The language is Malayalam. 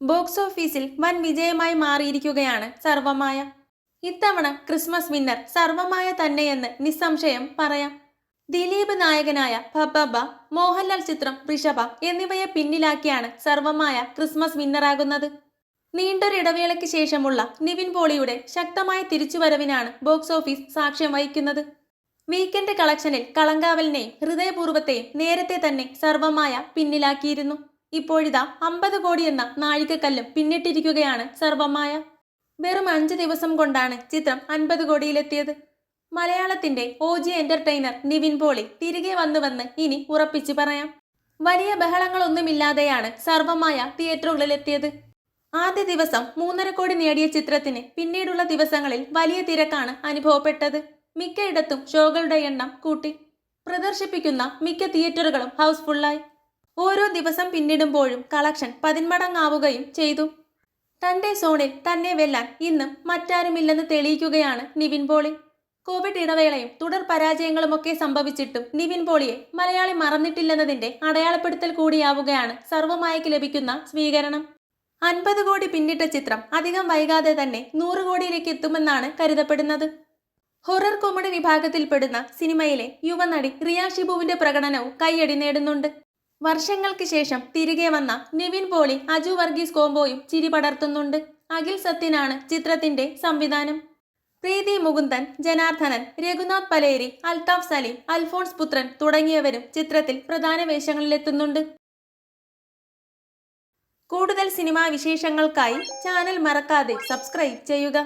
ബോക്സ് ഓഫീസിൽ വൻ വിജയമായി മാറിയിരിക്കുകയാണ് സർവമായ. ഇത്തവണ ക്രിസ്മസ് വിന്നർ സർവമായ തന്നെയെന്ന് നിസ്സംശയം പറയാം. ദിലീപ് നായകനായ ഭബബ മോഹൻലാൽ ചിത്രം ഋഷഭ എന്നിവയെ പിന്നിലാക്കിയാണ് സർവമായ ക്രിസ്മസ് വിന്നറാകുന്നത്. നീണ്ടൊരിടവേളയ്ക്ക് ശേഷമുള്ള നിവിൻ പോളിയുടെ ശക്തമായ തിരിച്ചുവരവിനാണ് ബോക്സ് ഓഫീസ് സാക്ഷ്യം വഹിക്കുന്നത്. വീക്കെൻഡ് കളക്ഷനിൽ കളങ്കാവലിനെയും ഹൃദയപൂർവത്തെയും നേരത്തെ തന്നെ സർവമായ പിന്നിലാക്കിയിരുന്നു. ഇപ്പോഴിതാ അമ്പത് കോടി എന്ന നാഴികക്കല്ലും പിന്നിട്ടിരിക്കുകയാണ് സർവമായ വെറും അഞ്ച് ദിവസം കൊണ്ടാണ് ചിത്രം അൻപത് കോടിയിലെത്തിയത്. മലയാളത്തിന്റെ O G entertainer Nivin Pauly തിരികെ വന്നു വന്ന് ഇനി ഉറപ്പിച്ചു പറയാം. വലിയ ബഹളങ്ങളൊന്നുമില്ലാതെയാണ് സർവമായ തിയേറ്ററുകളിലെത്തിയത്. ആദ്യ ദിവസം മൂന്നര കോടി നേടിയ ചിത്രത്തിന് പിന്നീടുള്ള ദിവസങ്ങളിൽ വലിയ തിരക്കാണ് അനുഭവപ്പെട്ടത്. മിക്കയിടത്തും ഷോകളുടെ എണ്ണം കൂട്ടി. പ്രദർശിപ്പിക്കുന്ന മിക്ക തിയേറ്ററുകളും ഹൗസ്ഫുള്ളായി. ഓരോ ദിവസം പിന്നിടുമ്പോഴും കളക്ഷൻ പതിന്മടങ്ങാവുകയും ചെയ്തു. തന്റെ സോണിൽ തന്നെ വെല്ലാൻ ഇന്നും മറ്റാരുമില്ലെന്ന് തെളിയിക്കുകയാണ് നിവിൻ പോളി. കോവിഡ് ഇടവേളയും തുടർ പരാജയങ്ങളുമൊക്കെ സംഭവിച്ചിട്ടും നിവിൻ പോളിയെ മലയാളി മറന്നിട്ടില്ലെന്നതിന്റെ അടയാളപ്പെടുത്തൽ കൂടിയാവുകയാണ് സർവമായക്ക് ലഭിക്കുന്ന സ്വീകരണം. അൻപത് കോടി പിന്നിട്ട ചിത്രം അധികം വൈകാതെ തന്നെ നൂറ് കോടിയിലേക്ക് എത്തുമെന്നാണ് കരുതപ്പെടുന്നത്. ഹൊറർ കോമഡി വിഭാഗത്തിൽപ്പെടുന്ന സിനിമയിലെ യുവനടി റിയ ഷിബുവിന്റെ പ്രകടനവും കയ്യടി നേടുന്നുണ്ട്. വർഷങ്ങൾക്ക് ശേഷം തിരികെ വന്ന നിവിൻ പോളി അജു വർഗീസ് കോംബോയും ചിരി പടർത്തുന്നുണ്ട്. അഖിൽ സത്യനാണ് ചിത്രത്തിന്റെ സംവിധാനം. പ്രീതി മുകുന്ദൻ ജനാർദ്ദനൻ രഘുനാഥ് പലേരി അൽതാഫ് സലീം അൽഫോൺസ് പുത്രൻ തുടങ്ങിയവരും ചിത്രത്തിൽ പ്രധാന വേഷങ്ങളിലെത്തുന്നുണ്ട്. കൂടുതൽ സിനിമാ വിശേഷങ്ങൾക്കായി ചാനൽ മറക്കാതെ സബ്സ്ക്രൈബ് ചെയ്യുക.